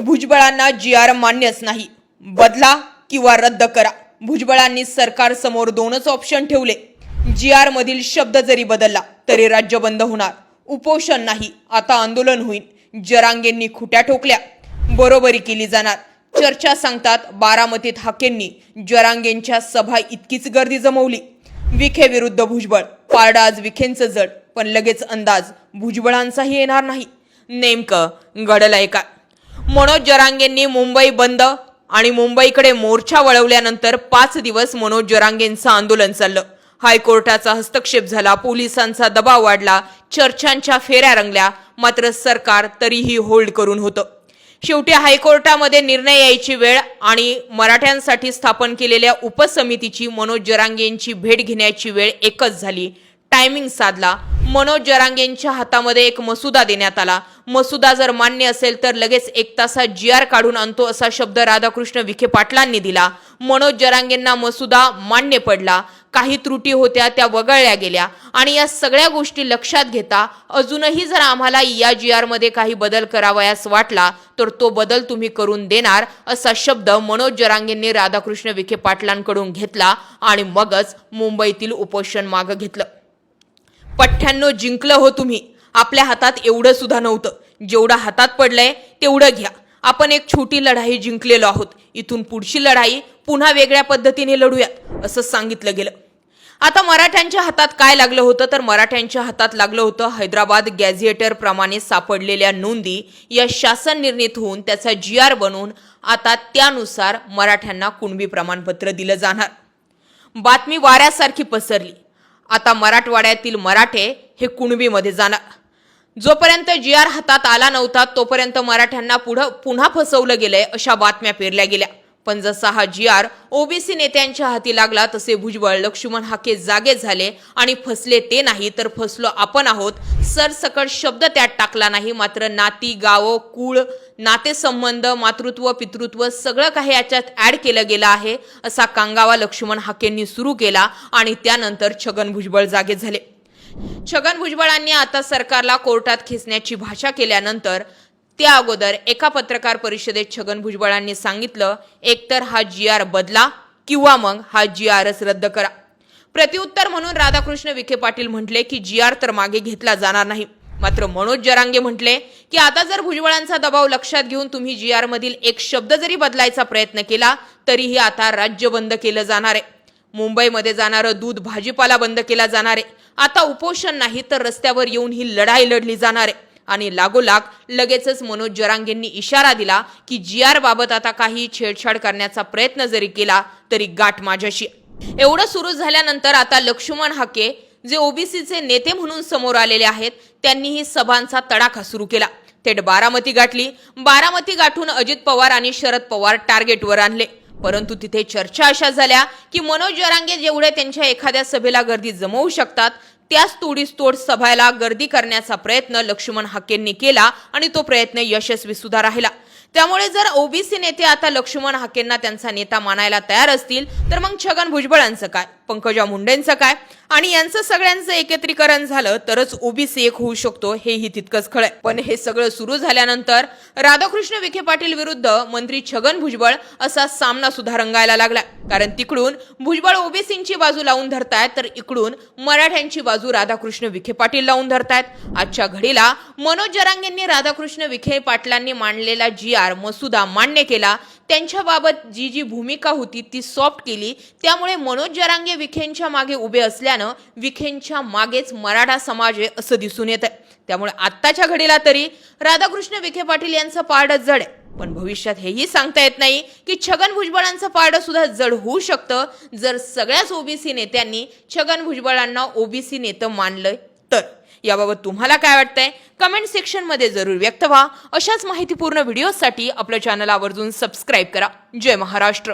भुजबळांना जी R मान्यच नाही. बदला किंवा रद्द करा. भुजबळांनी सरकार समोर दोनच ऑप्शन ठेवले. जी आर मधील शब्द जरी बदलला तरी राज्य बंद होणार. उपोषण नाही आता आंदोलन होईल. जरांगेंनी खुट्या ठोकल्या. बरोबरी केली जाणार. चर्चा सांगतात बारामतीत हाकेंनी. जरांगेंच्या सभा इतकीच गर्दी जमवली. विखे विरुद्ध भुजबळ. पारडा आज विखेंचं जड पण लगेच अंदाज भुजबळांचाही येणार नाही. नेमकं घडलंय का मनोज जरांगेंनी मुंबई बंद आणि मुंबईकडे मोर्चा वळवल्यानंतर पाच दिवस मनोज जरांगेंचं आंदोलन चाललं. हायकोर्टाचा हस्तक्षेप झाला पोलिसांचा दबाव वाढला चर्चांच्या फेऱ्या रंगल्या मात्र सरकार तरीही होल्ड करून होतं. शेवटी हायकोर्टामध्ये निर्णय यायची वेळ आणि मराठ्यांसाठी स्थापन केलेल्या उपसमितीची मनोज जरांगेंची भेट घेण्याची वेळ एकच झाली. टायमिंग साधला. मनोज जरांगेंच्या हातामध्ये एक मसुदा देण्यात आला. मसुदा जर मान्य असेल तर लगेच एक तासात जी आर काढून आणतो असा शब्द राधाकृष्ण विखे पाटलांनी दिला. मनोज जरांगेंना मसुदा मान्य पडला. काही त्रुटी होत्या त्या वगळल्या गेल्या. आणि या सगळ्या गोष्टी लक्षात घेता अजूनही जर आम्हाला या जी आरमध्ये काही बदल करावयास वाटला तर तो बदल तुम्ही करून देणार असा शब्द मनोज जरांगेंनी राधाकृष्ण विखे पाटलांकडून घेतला आणि मगच मुंबईतील उपोषण मागं घेतलं. पठ्ठ्यांनो जिंकलं हो तुम्ही. आपल्या हातात एवढं सुद्धा नव्हतं. जेवढं हातात पडलंय तेवढं घ्या. आपण एक छोटी लढाई जिंकलेलो आहोत. इथून पुढची लढाई पुन्हा वेगळ्या पद्धतीने लढूयात असं सांगितलं गेलं. आता मराठ्यांच्या हातात काय लागलं होतं? तर मराठ्यांच्या हातात लागलं होतं हैदराबाद गॅझिएटर प्रमाणे सापडलेल्या नोंदी या शासन निर्णित होऊन त्याचा जी आर बनवून आता त्यानुसार मराठ्यांना कुणबी प्रमाणपत्र दिलं जाणार. बातमी वाऱ्यासारखी पसरली. आता मराठवाड्यातील मराठे हे कुणबीमध्ये जाणार. जोपर्यंत जी आर हातात आला नव्हता तोपर्यंत मराठ्यांना पुढं पुन्हा फसवलं गेलंय अशा बातम्या पेरल्या गेल्या. पण जसा हा जी आर ओबीसी नेत्यांच्या हाती लागला तसे भुजबळ लक्ष्मण हाके जागे झाले आणि फसले ते नाही तर फसलो आपण आहोत. सरसकट शब्द त्यात टाकला नाही मात्र नाती गावं कुळ नातेसंबंध मातृत्व पितृत्व सगळं काही याच्यात ॲड केलं गेलं आहे असा कांगावा लक्ष्मण हाकेंनी सुरू केला आणि त्यानंतर छगन भुजबळ जागे झाले. छगन भुजबळांनी आता सरकारला कोर्टात खेचण्याची भाषा केल्यानंतर त्या अगोदर एका पत्रकार परिषदेत छगन भुजबळांनी सांगितलं एकतर हा जी आर बदला किंवा मग हा जी आरच रद्द करा. प्रत्युत्तर म्हणून राधाकृष्ण विखे पाटील म्हटले की जी आर तर मागे घेतला जाणार नाही. मात्र मनोज जरांगे म्हटले की आता जर भुजबळांचा दबाव लक्षात घेऊन तुम्ही जी आर मधील एक शब्द जरी बदलायचा प्रयत्न केला तरीही आता राज्य बंद केलं जाणार आहे. मुंबईमध्ये जाणारं दूध भाजीपाला बंद केला जाणार आहे. आता उपोषण नाही तर रस्त्यावर येऊन ही लढाई लढली जाणार आहे. आणि लागोलाग लगेचच मनोज जरांगेंनी इशारा दिला की जी आर बाबत आता काही छेडछाड करण्याचा प्रयत्न जरी केला तरी गाठ माझ्याशी. एवढं सुरू झाल्यानंतर आता लक्ष्मण हाके जे ओबीसीचे नेते म्हणून समोर आलेले आहेत त्यांनीही सभांचा तडाखा सुरू केला. थेट बारामती गाठली. बारामती गाठून अजित पवार आणि शरद पवार टार्गेटवर आणले. परंतु तिथे चर्चा अशा झाल्या की मनोज जरांगे जेवढे त्यांच्या एखाद्या सभेला गर्दी जमवू शकतात त्याच तोडीस तोड सभाला गर्दी करण्याचा प्रयत्न लक्ष्मण हाकेंनी केला आणि तो प्रयत्न यशस्वी सुद्धा राहिला. त्यामुळे जर ओबीसी नेते आता लक्ष्मण हाकेंना त्यांचा नेता मानायला तयार असतील तर मग छगन भुजबळांचं काय? पंकजा मुंडेंचं काय? आणि यांचं सगळ्यांचं एकत्रीकरण झालं तरच ओबीसी एक होऊ शकतो हेही तितकंच खरंय पण हे सगळं सुरू झाल्यानंतर राधाकृष्ण विखे पाटील विरुद्ध मंत्री छगन भुजबळ असा सामना सुद्धा रंगायला लागला कारण तिकडून भुजबळ ओबीसींची बाजू लावून धरतायत तर इकडून मराठ्यांची बाजू राधाकृष्ण विखे पाटील लावून धरतायत. आजच्या घडीला मनोज जरांगेंनी राधाकृष्ण विखे पाटलांनी मांडलेला जी आर मसुदा मान्य केला. त्यांच्याबाबत जी जी भूमिका होती ती सॉफ्ट केली. त्यामुळे मनोज जरांगे विखेंच्या मागे उभे असल्यानं विखेंच्या मागेच मराठा समाज आहे असं दिसून येत आहे त्यामुळे आत्ताच्या घडीला तरी राधाकृष्ण विखे पाटील यांचं पारडं जड आहे. पण भविष्यात हेही सांगता येत नाही की छगन भुजबळांचं पारडं सुद्धा जड होऊ शकतं. जर सगळ्याच ओबीसी नेत्यांनी छगन भुजबळांना ओबीसी नेतं मानलंय तर. याबाबत तुम्हाला काय वाटतंय? कमेंट सेक्शनमध्ये जरूर व्यक्त व्हा. अशाच माहितीपूर्ण व्हिडिओसाठी आपल्या चॅनल आवर्जून सबस्क्राईब करा. जय महाराष्ट्र.